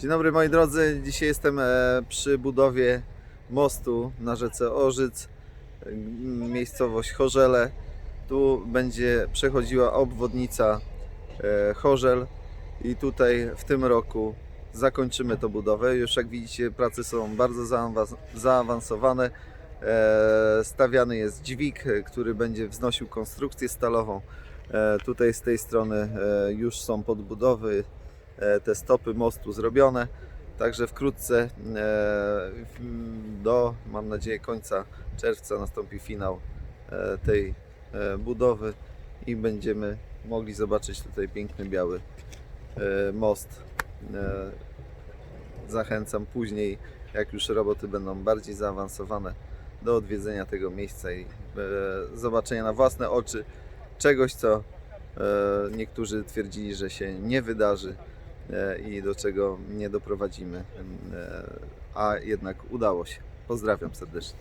Dzień dobry moi drodzy, dzisiaj jestem e, przy budowie mostu na rzece Orzyc, miejscowość Chorzele. Tu będzie przechodziła obwodnica e, Chorzel i tutaj w tym roku zakończymy tę budowę. Już jak widzicie prace są bardzo zaawansowane. E, Stawiany jest dźwig, który będzie wznosił konstrukcję stalową. Tutaj z tej strony już są podbudowy, te stopy mostu zrobione. Także wkrótce e, do, mam nadzieję, końca czerwca nastąpi finał e, tej e, budowy i będziemy mogli zobaczyć tutaj piękny biały e, most. E, Zachęcam później, jak już roboty będą bardziej zaawansowane, do odwiedzenia tego miejsca i e, zobaczenia na własne oczy czegoś, co e, niektórzy twierdzili, że się nie wydarzy e, i do czego nie doprowadzimy, e, a jednak udało się. Pozdrawiam serdecznie.